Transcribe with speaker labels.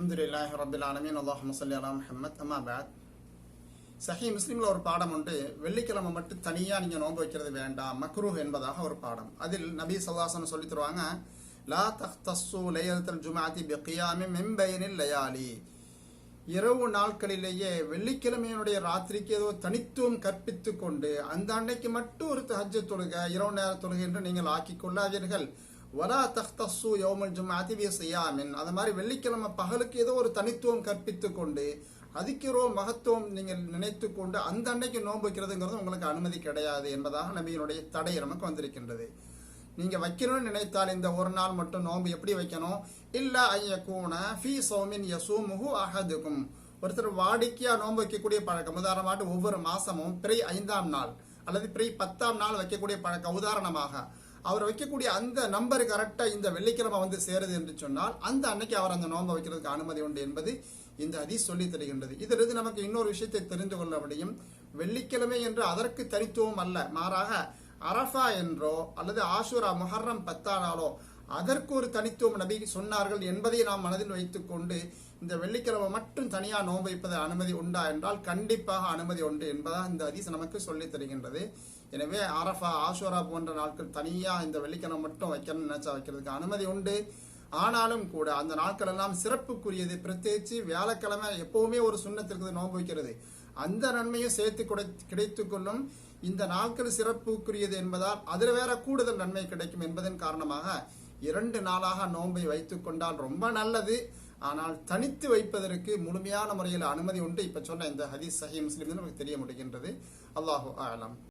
Speaker 1: அல்ஹம்துலில்லாஹி ரபில் ஆலமீன். அல்லாஹும்ம ஸல்லி அலா முஹம்மத். அம்மா பாத். சஹி முஸ்லீமில் ஒரு பாடம் உண்டு. வெள்ளிக்கிழமை மட்டும் தனியாக நீங்கள் நோன்பு வைக்கிறது வேண்டாம். மக்ரூஹ் என்பதாக ஒரு பாடம். அதில் நபி சல்லாசன் சொல்லி தருவாங்க லா தஹ்தஸ்ஸு லைலத்துல் ஜுமாத்தி பிகியாமி மெம்பயனில் லயாலி. இரவு நாட்களிலேயே வெள்ளிக்கிழமையினுடைய ராத்திரிக்கு ஏதோ தனித்துவம் கற்பித்து கொண்டு அந்த அன்னைக்கு மட்டும் ஒரு ஹஜ்ஜு தொழுக இரவு நேர தொழுகை என்று நீங்கள் ஆக்கிக் கொள்ளாதீர்கள். வலா தஹ்தஸ்ஸு யோமல் ஜுமாத்தி வி சியாமின் அது மாதிரி வெள்ளிக்கிழமை பகலுக்கு ஏதோ ஒரு தனித்துவம் கற்பித்து கொண்டு அதிக்கிறோ மகத்துவம் நீங்கள் நினைத்து கொண்டு அந்த அன்னைக்கு நோன்பு வைக்கிறதுங்கிறது உங்களுக்கு அனுமதி கிடையாது என்பதாக நபியினுடைய தடை நமக்கு வந்திருக்கின்றது. நீங்கள் வைக்கணும்னு நினைத்தால் இந்த ஒரு நாள் மட்டும் நோன்பு எப்படி வைக்கணும்? இல்ல ஐயக்கூன ஃபீ சௌமின் யசூமுஹு அஹதுக்கும் ஒருத்தர் வாடிக்கையாக நோன்பு வைக்கக்கூடிய பழக்கம் உதாரணமாட்டு ஒவ்வொரு மாதமும் பிறை ஐந்தாம் நாள் அல்லது பிறை பத்தாம் நாள் வைக்கக்கூடிய பழக்கம் உதாரணமாக அவர் வைக்கக்கூடிய அந்த நம்பர் கரெக்டாக இந்த வெள்ளிக்கிழமை வந்து சேருது என்று சொன்னால் அந்த அன்னைக்கு அவர் அந்த நோன்பை வைக்கிறதுக்கு அனுமதி உண்டு என்பது இந்த அதி சொல்லி தருகின்றது. இதிலிருந்து நமக்கு இன்னொரு விஷயத்தை தெரிந்து கொள்ள முடியும். வெள்ளிக்கிழமை என்று அதற்கு தனித்துவம் அல்ல. மாறாக அரஃபா என்றோ அல்லது ஆஷுரா முஹர்ரம் பத்தானாலோ அதற்கு ஒரு தனித்துவம் நபி சொன்னார்கள் என்பதை நாம் மனதில் வைத்துக்கொண்டு இந்த வெள்ளிக்கிழமை மட்டும் தனியாக நோன்பு வைப்பது அனுமதி உண்டா என்றால் கண்டிப்பாக அனுமதி உண்டு என்பதாக இந்த அதிச நமக்கு சொல்லி தருகின்றது. எனவே அரஃபா ஆஷோரா போன்ற நாட்கள் தனியாக இந்த வெள்ளிக்கிழமை மட்டும் வைக்கணும்னு நினைச்சா வைக்கிறதுக்கு அனுமதி உண்டு. ஆனாலும் கூட அந்த நாட்கள் எல்லாம் சிறப்புக்குரியது. பிரத்யேகிச்சு வியாழக்கிழமை எப்பவுமே ஒரு சுண்ணத்திற்கு நோன்பு வைக்கிறது. அந்த நன்மையும் சேர்த்து கிடைத்து கொள்ளும். இந்த நாட்கள் சிறப்புக்குரியது என்பதால் அதில் வேற கூடுதல் நன்மை கிடைக்கும் என்பதன் காரணமாக இரண்டு நாளாக நோன்பை வைத்துக் கொண்டால் ரொம்ப நல்லது. ஆனால் தனித்து வைப்பதற்கு முழுமையான முறையில் அனுமதி உண்டு. இப்போ சொன்ன இந்த ஹதீஸ் சஹி முஸ்லீம் நமக்கு தெரிய முடிகின்றது அல்லாஹு ஆலம்.